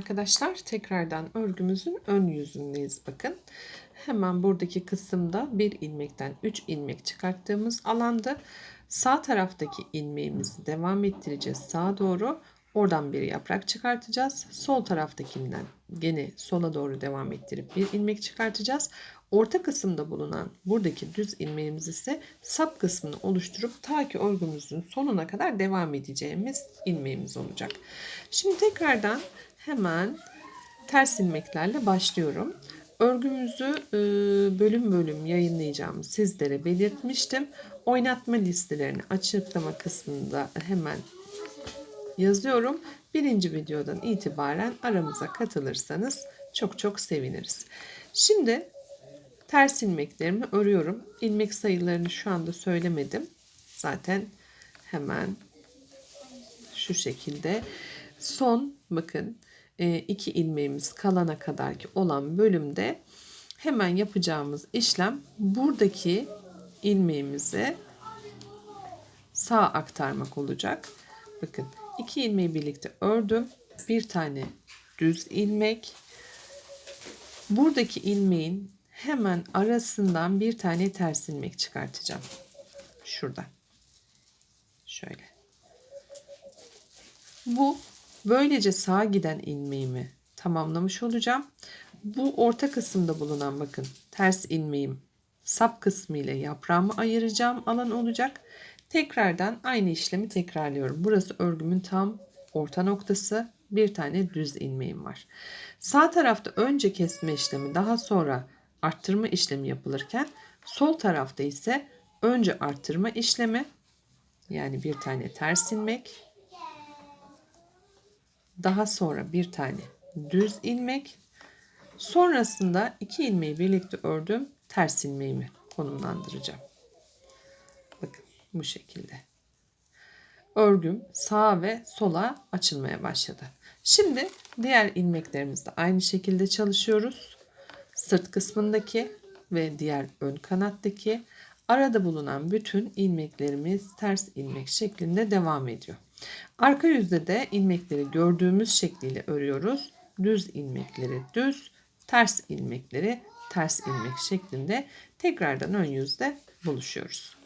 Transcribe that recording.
Arkadaşlar tekrardan örgümüzün ön yüzündeyiz bakın. Hemen buradaki kısımda bir ilmekten 3 ilmek çıkarttığımız alanda sağ taraftaki ilmeğimizi devam ettireceğiz sağa doğru. Oradan bir yaprak çıkartacağız. Sol taraftakinden gene sola doğru devam ettirip bir ilmek çıkartacağız. Orta kısımda bulunan buradaki düz ilmeğimiz ise sap kısmını oluşturup ta ki örgümüzün sonuna kadar devam edeceğimiz ilmeğimiz olacak. Şimdi tekrardan hemen ters ilmeklerle başlıyorum. Örgümüzü e, bölüm bölüm yayınlayacağımı sizlere belirtmiştim. Oynatma listelerini açıklama kısmında hemen yazıyorum. Birinci videodan itibaren aramıza katılırsanız çok çok seviniriz. Şimdi ters ilmeklerimi örüyorum. İlmek sayılarını şu anda söylemedim. Zaten hemen şu şekilde son bakın e, iki ilmeğimiz kalana kadar ki olan bölümde hemen yapacağımız işlem buradaki ilmeğimizi sağ aktarmak olacak. Bakın iki ilmeği birlikte ördüm. Bir tane düz ilmek. Buradaki ilmeğin hemen arasından bir tane ters ilmek çıkartacağım. Şurada. Şöyle. Bu böylece sağa giden ilmeğimi tamamlamış olacağım. Bu orta kısımda bulunan bakın ters ilmeğim sap kısmı ile yaprağımı ayıracağım alan olacak. Tekrardan aynı işlemi tekrarlıyorum. Burası örgümün tam orta noktası. Bir tane düz ilmeğim var. Sağ tarafta önce kesme işlemi daha sonra arttırma işlemi yapılırken sol tarafta ise önce arttırma işlemi yani bir tane ters ilmek daha sonra bir tane düz ilmek sonrasında iki ilmeği birlikte ördüm ters ilmeğimi konumlandıracağım. Bakın bu şekilde. Örgüm sağa ve sola açılmaya başladı. Şimdi diğer ilmeklerimizde aynı şekilde çalışıyoruz. Sırt kısmındaki ve diğer ön kanattaki arada bulunan bütün ilmeklerimiz ters ilmek şeklinde devam ediyor. Arka yüzde de ilmekleri gördüğümüz şekliyle örüyoruz. Düz ilmekleri düz, ters ilmekleri ters ilmek şeklinde tekrardan ön yüzde buluşuyoruz.